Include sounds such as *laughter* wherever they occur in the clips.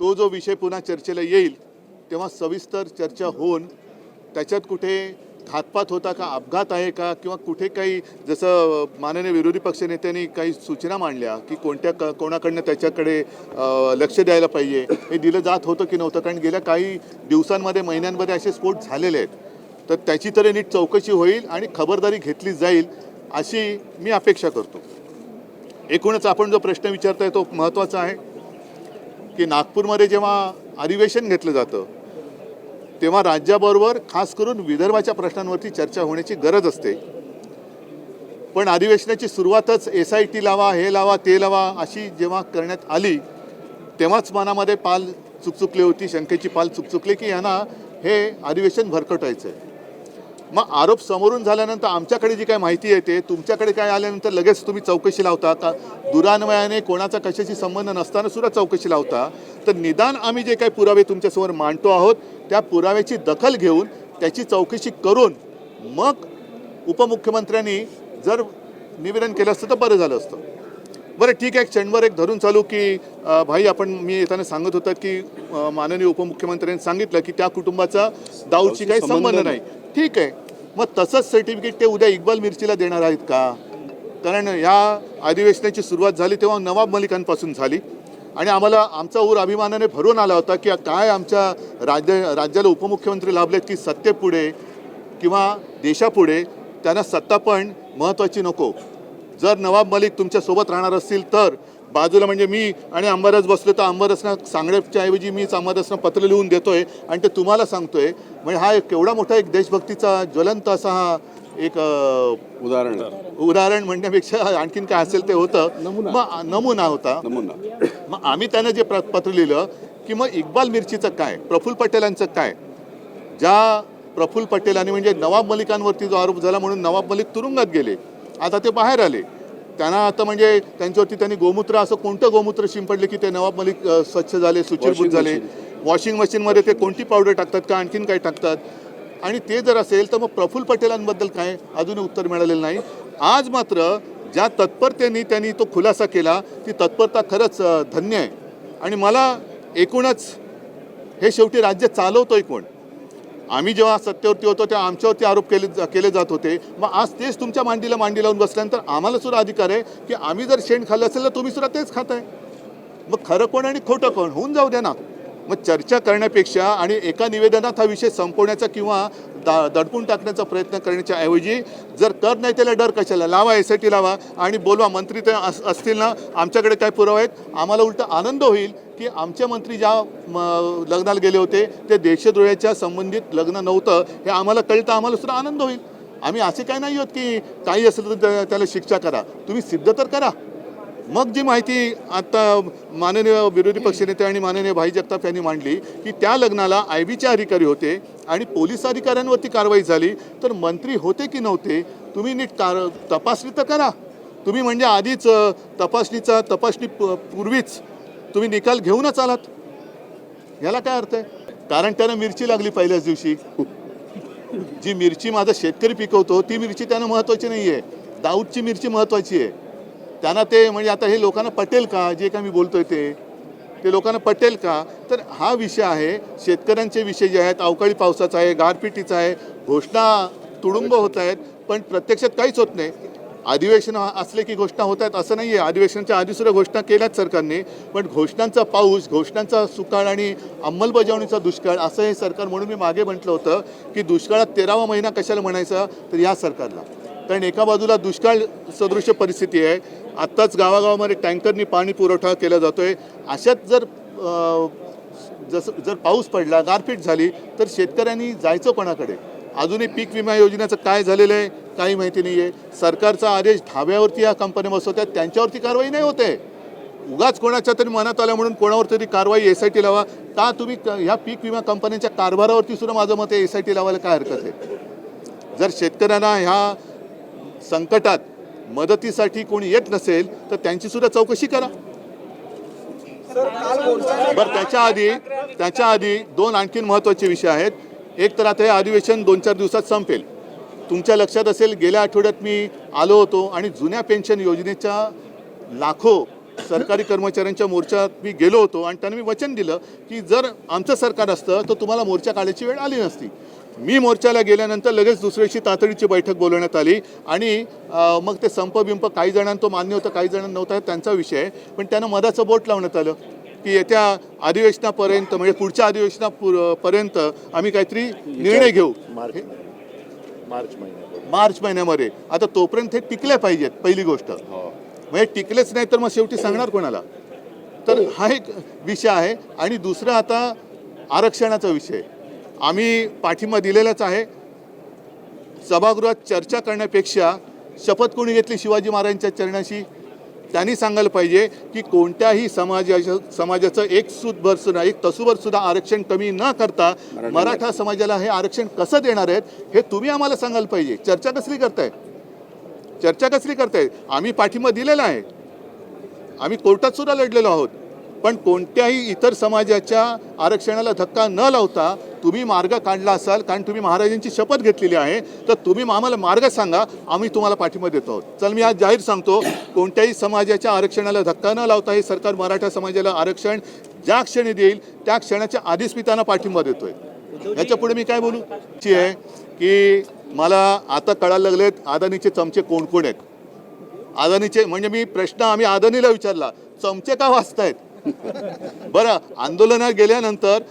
तो जो विषय पुन्हा चर्चेला येईल तेव्हा सविस्तर चर्चा होऊन त्याच्यात कुठे घातपात होता का अपघात आहे का किंवा कुठे काही जसं माननीय विरोधी पक्षनेत्यांनी काही सूचना मांडल्या की कोणत्या क कोणाकडनं त्याच्याकडे लक्ष द्यायला पाहिजे हे दिलं जात होतं की नव्हतं? कारण गेल्या काही दिवसांमध्ये महिन्यांमध्ये असे स्फोट झालेले आहेत. तर त्याची तरी नीट चौकशी होईल आणि खबरदारी घेतली जाईल अशी मी अपेक्षा करतो. एकूणच आपण जो प्रश्न विचारताय तो महत्त्वाचा आहे. की नागपूरमध्ये जेव्हा अधिवेशन घेतलं जातं तेव्हा राज्याबरोबर खास करून विदर्भाच्या प्रश्नांवरती चर्चा होण्याची गरज असते. पण अधिवेशनाची सुरुवातच एस आय टी लावा हे लावा ते लावा अशी जेव्हा करण्यात आली तेव्हाच मनामध्ये पाल चुकचुकली होती शंकेची पाल चुकचुकली की यांना हे अधिवेशन भरकटायचं आहे मग आरोप समोरून झाल्यानंतर आमच्याकडे जी काय माहिती येते तुमच्याकडे काय आल्यानंतर लगेच तुम्ही चौकशी लावता? का दुरान्वयाने कोणाचा कशाशी संबंध नसताना सुद्धा चौकशी लावता. तर निदान आम्ही जे काही पुरावे तुमच्यासमोर मांडतो आहोत त्या पुराव्याची दखल घेऊन त्याची चौकशी करून मग उपमुख्यमंत्र्यांनी जर निवेदन केलं असतं तर बरं झालं असतं. बरं ठीक आहे क्षणभर एक धरून चालू की भाई आपण मी येताना सांगत होता की माननीय उपमुख्यमंत्र्यांनी सांगितलं की त्या कुटुंबाचा दाऊदशी काही संबंध नाही. ठीक आहे मग तसंच सर्टिफिकेट ते उद्या इक्बाल मिरचीला देणार आहेत का? कारण या अधिवेशनाची सुरुवात झाली तेव्हा नवाब मलिकांपासून झाली. आणि आम्हाला आमचा ऊर अभिमानाने भरून आला होता की काय आमच्या राज्य राज्याला उपमुख्यमंत्री लाभलेत की सत्तेपुढे किंवा देशापुढे त्यांना सत्ता पण महत्त्वाची नको. जर नवाब मलिक तुमच्यासोबत राहणार असतील तर बाजूला म्हणजे मी आणि अंबारस बसलो तर अंबारसना सांगण्याच्या ऐवजी मीच अंबारसना पत्र लिहून देतोय आणि ते तुम्हाला सांगतोय. म्हणजे हा एक केवढा मोठा एक देशभक्तीचा ज्वलंत असा हा एक उदाहरण. उदाहरण म्हणण्यापेक्षा आणखीन काय असेल ते होतं. मग नमुना होता. नमुना. मग आम्ही त्यांना जे पत्र लिहिलं की मग इक्बाल मिरचीचं काय प्रफुल्ल पटेलांचं काय? ज्या प्रफुल्ल पटेलांनी म्हणजे नवाब मलिकांवरती जो आरोप झाला म्हणून नवाब मलिक तुरुंगात गेले. आता ते बाहेर आले. त्यांना आता म्हणजे त्यांच्यावरती त्यांनी गोमूत्र असं कोणतं गोमूत्र शिंपडले की ते नवाब मलिक स्वच्छ झाले सुचिरभूत झाले? वॉशिंग मशीनमध्ये ते कोणती पावडर टाकतात? का आणखीन काय टाकतात? आणि ते जर असेल तर मग प्रफुल्ल पटेलांबद्दल काय? अजूनही उत्तर मिळालेलं नाही. आज मात्र ज्या तत्परतेने त्यांनी तो खुलासा केला ती तत्परता खरंच धन्य आहे. आणि मला एकूणच हे शेवटी राज्य चालवतोय कोण? आम्ही जेव्हा सत्तेवरती होतो तेव्हा आमच्यावरती आरोप केले जा- केले जात होते. मग आज तेच तुमच्या मांडीला मांडी लावून बसल्यानंतर आम्हाला सुद्धा अधिकार आहे की आम्ही जर शेण खाल्लं असेल तर तुम्ही सुद्धा तेच खाताय. मग खरं कोण आणि खोटं कोण? होऊन जाऊ द्या ना. मग चर्चा करण्यापेक्षा आणि एका निवेदनात हा विषय संपवण्याचा किंवा दा दडपून टाकण्याचा प्रयत्न करण्याच्या ऐवजी जर कर नाही त्याला डर कशाला? लावा एस आय टी लावा आणि बोलवा मंत्री ते अस- असतील ना? आमच्याकडे काय पुरावे आहेत? आम्हाला उलट आनंद होईल की आमचे मंत्री ज्या म, लग्नाला गेले होते ते देशद्रोहाच्या संबंधित लग्न नव्हतं हे आम्हाला कळतं आम्हाला सुद्धा आनंद होईल. आम्ही असे काय नाही आहोत की काही असेल तर त्या- त्याला शिक्षा करा. तुम्ही सिद्ध तर करा. मग जी माहिती आता माननीय विरोधी पक्षनेते आणि माननीय भाई जगताप यांनी मांडली की त्या लग्नाला आय बीचे अधिकारी होते आणि पोलीस अधिकाऱ्यांवरती कारवाई झाली तर मंत्री होते की नव्हते तुम्ही नीट कार तपासणी तर करा. तुम्ही म्हणजे आधीच तपासणीचा तपासणी प- पूर्वीच तुम्ही निकाल घेऊनच आलात. याला काय अर्थ आहे? कारण त्यानं मिरची लागली पहिल्याच दिवशी. जी मिरची माझा शेतकरी पिकवतो ती मिरची त्यानं महत्त्वाची नाही आहे दाऊदची मिरची महत्त्वाची आहे. त्यांना ते म्हणजे आता हे लोकांना पटेल का? जे का मी बोलतोय ते. ते लोकांना पटेल का? तर हा विषय आहे. शेतकऱ्यांचे विषय जे आहेत अवकाळी पावसाचा आहे गारपिटीचा आहे घोषणा तुडुंब होत आहेत पण प्रत्यक्षात काहीच होत नाही. अधिवेशन असले की घोषणा होत आहेत असं नाही आहे अधिवेशनाच्या आधी सुद्धा घोषणा केल्याच सरकारने पण घोषणांचा पाऊस घोषणांचा सुकाळ आणि अंमलबजावणीचा दुष्काळ असं हे सरकार म्हणून मी मागे म्हटलं होतं की दुष्काळात तेरावा महिना कशाला म्हणायचा? तर या सरकारला. कारण एका बाजूला दुष्काळ सदृश्य परिस्थिती आहे आत्ताच गावागावामध्ये टँकरनी पाणी पुरवठा केला जातो आहे अशात जर जसं जर पाऊस पडला गारपीट झाली तर शेतकऱ्यांनी जायचं कोणाकडे? अजूनही पीक विमा योजनेचं काय झालेलं आहे काही माहिती नाही आहे सरकारचा आदेश धाव्यावरती या कंपन्या बसवतात त्यांच्यावरती कारवाई नाही होते उगाच कोणाच्या तरी मनात आल्या म्हणून कोणावर तरी कारवाई एस आय टी लावा. का तुम्ही क- ह्या पीक विमा कंपन्यांच्या कारभारावरती सुद्धा माझं मत आहे एस आय टी लावायला काय हरकत आहे? जर शेतकऱ्यांना ह्या संकटात मदतीसाठी कोणी येत नसेल तर त्यांची सुद्धा चौकशी करा. बरं त्याच्या आधी त्याच्या आधी दोन आणखीन महत्त्वाचे विषय आहेत. एक तर आता हे अधिवेशन दोन चार दिवसात संपेल. तुमच्या लक्षात असेल गेल्या आठवड्यात मी आलो होतो आणि जुन्या पेन्शन योजनेच्या लाखो सरकारी कर्मचाऱ्यांच्या मोर्चात मी गेलो होतो आणि त्यांना मी वचन दिलं की जर आमचं सरकार असतं तर तुम्हाला मोर्चा काढायची वेळ आली नसती. मी मोर्चाला गेल्यानंतर लगेच दुसऱ्याशी तातडीची बैठक बोलवण्यात आली. आणि मग ते संप बिंप काही जणांना तो मान्य होतं काही जणांना नव्हता त्यांचा विषय आहे. पण त्यांना मधाचं बोट लावण्यात आलं की येत्या अधिवेशनापर्यंत म्हणजे पुढच्या अधिवेशनापर्यंत आम्ही काहीतरी निर्णय घेऊ. मार्च मार्च मार्च महिन्यामध्ये. आता तोपर्यंत हे टिकले पाहिजेत पहिली गोष्ट. हो. म्हणजे टिकलेच नाही तर मग शेवटी सांगणार कोणाला? तर हा एक विषय आहे. आणि दुसरा आता आरक्षणाचा विषय आम्ही पाठिंबा दिलेलाच आहे. सभागृहात चर्चा करण्यापेक्षा शपथ कोणी घेतली शिवाजी महाराजांच्या चरणाशी? त्यांनी सांगायला पाहिजे की कोणत्याही समाजाच्या समाजाचं एक सुद्भर सुद्धा एक तसूभर सुद्धा आरक्षण कमी न करता मराठा समाजाला हे आरक्षण कसं देणार आहेत हे तुम्ही आम्हाला सांगायला पाहिजे. चर्चा कसली करताय चर्चा कसली करताय आम्ही पाठिंबा दिलेला आहे. आम्ही कोर्टात सुद्धा लढलेलो आहोत. पण कोणत्याही इतर समाजाच्या आरक्षणाला धक्का न लावता तुम्ही मार्ग काढला असाल कारण तुम्ही महाराजांची शपथ घेतलेली आहे तर तुम्ही आम्हाला मार्ग सांगा आम्ही तुम्हाला पाठिंबा देतो आहोत. चल मी आज जाहीर सांगतो कोणत्याही समाजाच्या आरक्षणाला धक्का न लावता हे सरकार मराठा समाजाला आरक्षण ज्या क्षणी देईल त्या क्षणाच्या आधीच मी त्यांना पाठिंबा देतोय. याच्यापुढे मी काय बोलू? ची आहे की मला आता कळायला लागलेत अदानीचे चमचे कोण कोण आहेत? अदानीचे म्हणजे मी प्रश्न आम्ही अदानीला विचारला चमचे का वाचतायत? बरं आंदोलनात गेल्यानंतर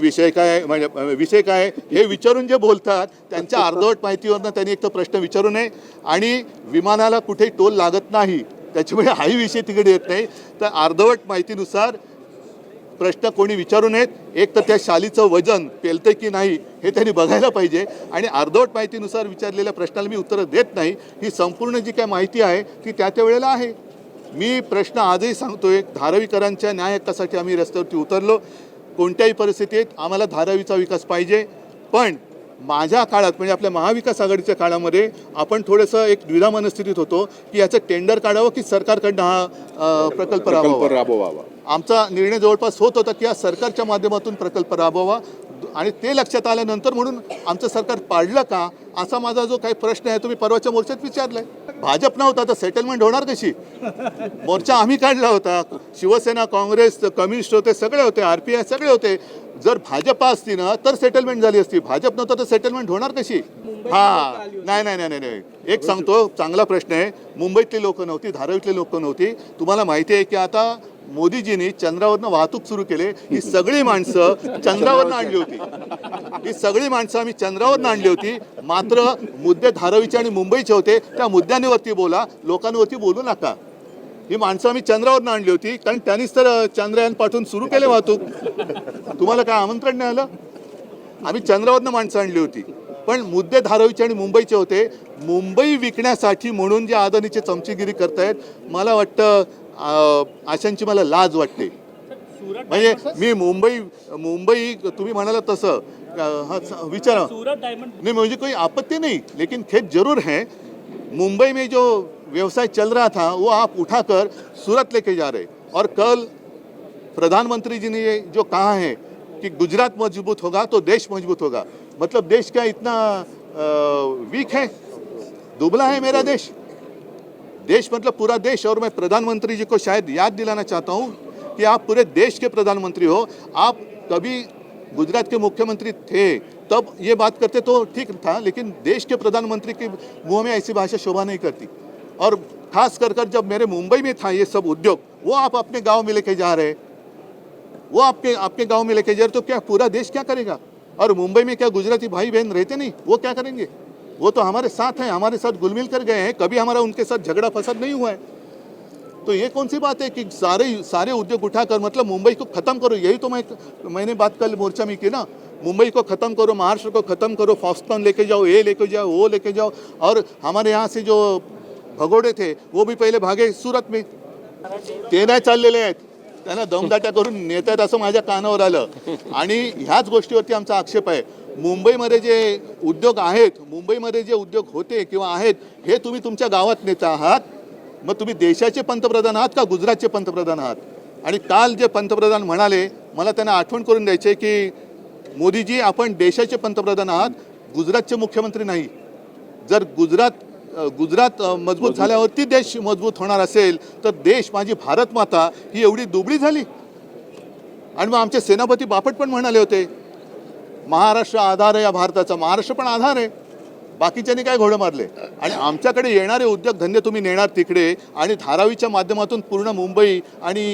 विषय काय म्हणजे विषय काय हे विचारून जे बोलतात त्यांच्या अर्धवट माहितीवरनं त्यांनी एक तर प्रश्न विचारू नये. आणि विमानाला कुठेही टोल लागत नाही त्याच्यामुळे *laughs* हाही विषय तिकडे येत नाही. तर अर्धवट माहितीनुसार प्रश्न कोणी विचारू नयेत. एक तर त्या शालीचं वजन पेलतंय की नाही हे त्यांनी बघायला पाहिजे. आणि अर्धवट माहितीनुसार विचारलेल्या प्रश्नाला मी उत्तरं देत नाही. ही संपूर्ण जी काय माहिती आहे ती त्या त्या वेळेला आहे. मी प्रश्न आजही सांगतोय धारावीकरांच्या न्याय हक्कासाठी आम्ही रस्त्यावरती उतरलो. कोणत्याही परिस्थितीत आम्हाला धारावीचा विकास पाहिजे. पण माझ्या काळात म्हणजे आपल्या महाविकास आघाडीच्या काळामध्ये आपण थोडंसं एक द्विधा मनस्थितीत होतो की याचं टेंडर काढावं की सरकारकडनं हा प्रकल्प राबवावा. आमचा निर्णय जवळपास होत होता की या सरकारच्या माध्यमातून प्रकल्प राबवावा. आणि ते लक्षात आल्यानंतर म्हणून आमचं सरकार पाडलं का असा माझा जो काही प्रश्न आहे तुम्ही परवाच्या मोर्चात विचारलाय. भाजप नव्हता तर सेटलमेंट होणार कशी? मोर्चा आम्ही काढला होता. शिवसेना काँग्रेस कम्युनिस्ट होते सगळे होते आर पी आय सगळे होते. जर भाजपा असती ना तर सेटलमेंट झाली असती. भाजप नव्हतं तर सेटलमेंट होणार कशी? हा. नाही नाही नाही नाही नाही. एक सांगतो चांगला प्रश्न आहे. मुंबईतली लोक नव्हती धारावीतली लोक नव्हती. तुम्हाला माहिती आहे की आता मोदीजींनी चंद्रावरनं वाहतूक सुरू केले. ही सगळी माणसं चंद्रावरनं आणली होती. ही सगळी माणसं आम्ही चंद्रावरनं आणली होती. मात्र मुद्दे धारावीचे आणि मुंबईचे होते. त्या मुद्द्यांवरती बोला. लोकांवरती बोलू नका. ही माणसं आम्ही चंद्रावरनं आणली होती. कारण त्यांनीच तर चंद्रयान पाठवून सुरू केले वाहतूक. तुम्हाला काय आमंत्रण नाही आलं आम्ही चंद्रावरनं माणसं आणली होती. पण मुद्दे धारावीचे आणि मुंबईचे होते. मुंबई विकण्यासाठी म्हणून जे अदानीचे चमचेगिरी करतायत मला वाटतं अशांची मला लाज वाटते. म्हणजे मी मुंबई मुंबई तुम्ही म्हणाला तसं विचारा. नहीं मुझे कोई आपत्ति नहीं लेकिन खेद जरूर है. मुंबई में जो व्यवसाय चल रहा था वो आप उठाकर सूरत लेके जा रहे. और कल प्रधानमंत्री जी ने ये जो कहा है कि गुजरात मजबूत होगा तो देश मजबूत होगा. मतलब देश क्या इतना वीक है? दुबला है मेरा देश? देश मतलब पूरा देश। और मैं प्रधानमंत्री जी को शायद याद दिलाना चाहता हूँ कि आप पूरे देश के प्रधानमंत्री हो। आप कभी गुजरात के मुख्यमंत्री थे, तब ये बात करते तो ठीक था, लेकिन देश के प्रधानमंत्री के मुँह में ऐसी भाषा शोभा नहीं करती। और खास कर कर जब मेरे मुंबई में था ये सब उद्योग, वो आप अपने गाँव में लेके जा रहे वो आपके आपके गाँव में लेके जा रहे तो क्या पूरा देश क्या करेगा? और मुंबई में क्या गुजराती भाई बहन रहते नहीं? वो क्या करेंगे? वो तो हमारे साथ हैं हमारे साथ घुल मिल कर गए हैं कभी हमारा उनके साथ झगड़ा फसाद नहीं हुआ है। तो ये कौन सी बात है कि सारे सारे उद्योग उठाकर मतलब मुंबई को ख़त्म करो यही तो मैं मैंने बात कल मोर्चा में की ना मुंबई को ख़त्म करो महाराष्ट्र को ख़त्म करो फॉक्सकॉन लेके जाओ ये लेके जाओ वो लेके जाओ और हमारे यहाँ से जो भगोड़े थे वो भी पहिले भागे सूरत में। ते नाही चाललेले आहेत त्यांना दमदाट्या करून नेत आहेत असं माझ्या कानावर आलं. आणि ह्याच गोष्टीवरती आमचा आक्षेप आहे. मुंबईमध्ये जे उद्योग आहेत मुंबईमध्ये जे उद्योग होते किंवा आहेत हे तुम्ही तुमच्या गावात नेता आहात? मग तुम्ही देशाचे पंतप्रधान आहात का गुजरातचे पंतप्रधान आहात? आणि काल जे पंतप्रधान म्हणाले मला त्यांना आठवण करून द्यायचे की मोदीजी आपण देशाचे पंतप्रधान आहात गुजरातचे मुख्यमंत्री नाही. जर गुजरात गुजरात मजबूत झाल्यावरती देश मजबूत होणार असेल तर देश माझी भारत माता ही एवढी दुबळी झाली. आणि मग आमचे सेनापती बापट पण म्हणाले होते महाराष्ट्र आधार आहे या भारताचा. महाराष्ट्र पण आधार आहे. बाकीच्यांनी काय घोडं मारले? आणि आमच्याकडे येणारे उद्योगधंदे तुम्ही नेणार तिकडे आणि धारावीच्या माध्यमातून पूर्ण मुंबई आणि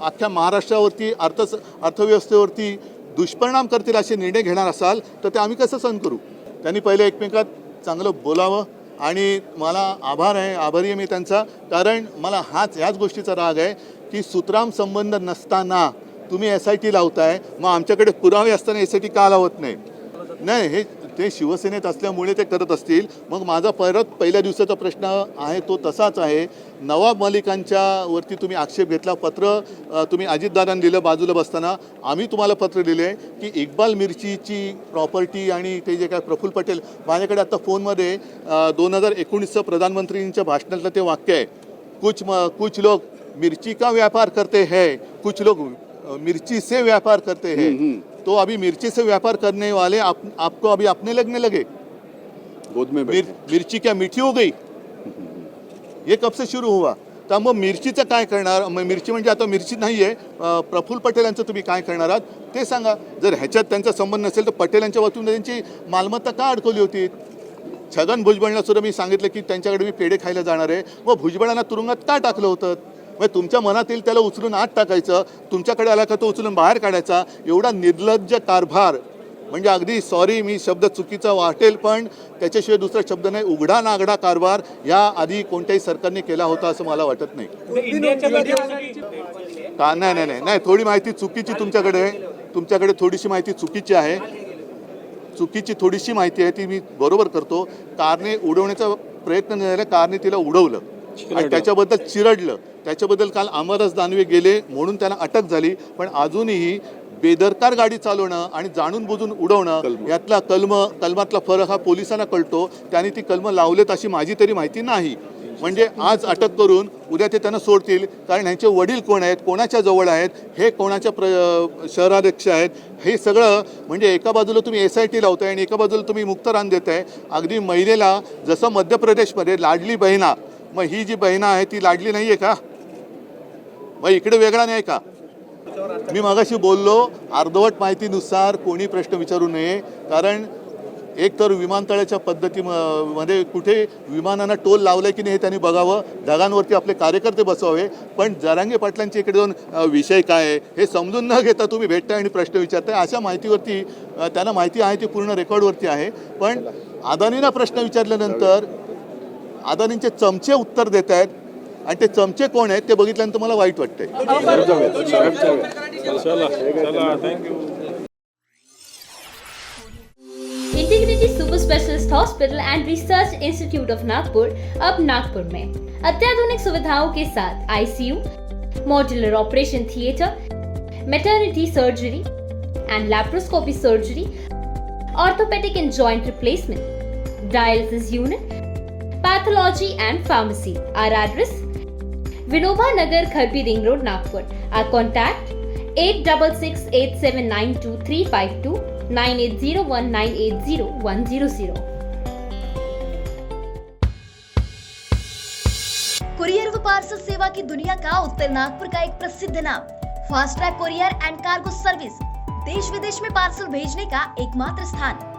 अख्ख्या महाराष्ट्रावरती अर्थ अर्थव्यवस्थेवरती दुष्परिणाम करतील असे निर्णय घेणार असाल तर ते आम्ही कसं सहन करू? त्यांनी पहिले एकमेकात चांगलं बोलावं आणि मला आभार आहे आभारी आहे मी त्यांचा. कारण मला हाच ह्याच गोष्टीचा राग आहे की सुतराम संबंध नसताना तुम्ही एस आय टी लावताय मग आमच्याकडे पुरावे असताना एस आय टी का लावत नाही? नाही हे ते शिवसेनेत असल्यामुळे ते करत असतील. मग माझा परत पहिल्या दिवसाचा प्रश्न आहे तो तसाच आहे. नवाब मलिकांच्या वरती तुम्ही आक्षेप घेतला पत्र तुम्ही अजितदादांनी दिलं बाजूला बसताना. आम्ही तुम्हाला पत्र दिले की इक्बाल मिरचीची प्रॉपर्टी आणि ते जे काय प्रफुल्ल पटेल माझ्याकडे आता फोनमध्ये दोन हजार एकोणीसचं प्रधानमंत्रींच्या भाषणातलं ते वाक्य आहे. कुछ म कुछ लोक मिरची का व्यापार करते है? कुछ लोग मिर्ची से व्यापार करते हैं। तो अभी मिर्ची से व्यापार करने वाले आप, आपको अभी अपने लगने लगे। गोद में मिर, मिर्ची क्या मीठी हो गई? ये कब से शुरू हुआ? तर मग मिरचीचं काय करणार? मिरची म्हणजे आता मिरची नाही आहे प्रफुल्ल पटेल यांचं तुम्ही काय करणार आहात? ते सांगा. जर ह्याच्यात त्यांचा संबंध नसेल तर पटेल यांच्या वतीने त्यांची मालमत्ता का अडकवली होती? छगन भुजबळला सुद्धा मी सांगितलं की त्यांच्याकडे मी पेढे खायला जाणार आहे. व भुजबळांना तुरुंगात का टाकलं होतं? मग तुमच्या मनात येईल त्याला उचलून आत टाकायचं तुमच्याकडे आला का तो उचलून बाहेर काढायचा एवढा निर्लज्ज कारभार. म्हणजे अगदी सॉरी मी शब्द चुकीचा वाटेल पण त्याच्याशिवाय दुसरा शब्द नाही उघडा नागडा कारभार या आधी कोणत्याही सरकारने केला होता असं मला वाटत नाही. का? नाही नाही नाही नाही थोडी माहिती चुकीची तुमच्याकडे आहे. तुमच्याकडे थोडीशी माहिती चुकीची आहे. चुकीची थोडीशी माहिती आहे ती मी बरोबर करतो. कारने उडवण्याचा प्रयत्न नाही झाला कारने तिला उडवलं. आणि त्याच्याबद्दल चिरडलं. त्याच्याबद्दल काल अमरस दानवे गेले म्हणून त्यांना अटक झाली. पण अजूनही बेदरकार गाडी चालवणं आणि जाणून बुजून उडवणं यातला कलम कलमातला फरक हा पोलिसांना कळतो. त्यांनी ती कलमं लावलेत अशी माझी तरी माहिती नाही. म्हणजे आज अटक करून उद्या ते त्यांना सोडतील. कारण ह्यांचे वडील कोण आहेत कोणाच्या जवळ आहेत हे कोणाच्या प्र शहराध्यक्ष आहेत हे सगळं म्हणजे एका बाजूला तुम्ही एस आय टी लावताय आणि एका बाजूला तुम्ही मुक्तरान देताय. अगदी महिलेला जसं मध्य प्रदेशमध्ये लाडली बहिणा मग ही जी बहिणा आहे ती लाडली नाही आहे का? मग इकडे वेगळा नाही का? मी मगाशी बोललो अर्धवट माहितीनुसार कोणी प्रश्न विचारू नये कारण एक तर विमानतळाच्या पद्धती म- मध्ये कुठे विमानांना टोल लावलाय की नाही हे त्यांनी बघावं ढगांवरती आपले कार्यकर्ते बसवावे पण जरांगे पाटलांचे इकडे जाऊन विषय काय आहे हे समजून न घेता तुम्ही भेटताय आणि प्रश्न विचारताय अशा माहितीवरती त्यांना माहिती आहे ती पूर्ण रेकॉर्डवरती आहे पण अदानीना प्रश्न विचारल्यानंतर अदानींचे चमचे उत्तर देत आहेत. आणि ते चमचे कोण आहेत ते बघितल्यानंतर मला वाईट वाटतंय. Integrity super specialist hospital and research institute of Nagpur अब नागपुर में। अत्याधुनिक सुविधाओं के साथ ICU modular operation theatre maternity surgery and laparoscopy surgery orthopaedic and joint replacement dialysis unit pathology and pharmacy our address Vinoba Nagar, Kharbi Ring Road, Nagpur. Our contact? 8668792352 9801980100. Courier व parcel सेवा की दुनिया का उत्तर नागपुर का एक प्रसिद्ध नाम fast track courier and cargo service देश विदेश में पार्सल भेजने का एकमात्र स्थान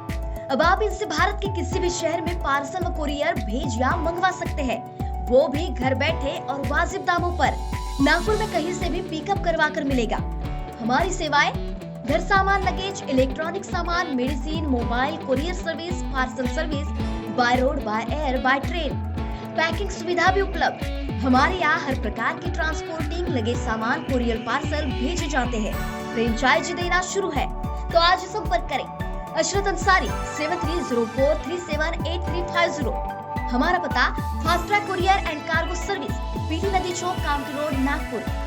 अब आप इनसे भारत के किसी भी शहर में पार्सल व कुरियर भेज या मंगवा सकते हैं। वो भी घर बैठे और वाजिब दामों पर। नागपुर में कहीं से भी पिकअप करवा कर मिलेगा। हमारी सेवाएँ, घर सामान लगेज इलेक्ट्रॉनिक सामान medicine mobile courier service parcel service by road by air by train packing सुविधा भी उपलब्ध। हमारे यहाँ हर प्रकार की ट्रांसपोर्टिंग लगे सामान कुरियर पार्सल भेजे जाते हैं। फ्रेंचाइजी देना शुरू है। तो आज संपर्क करें। Ashrat Ansari seven three zero four three seven eight three five zero हमारा पता fast track courier and cargo service PT Nadi Chowk Kamthi road Nagpur.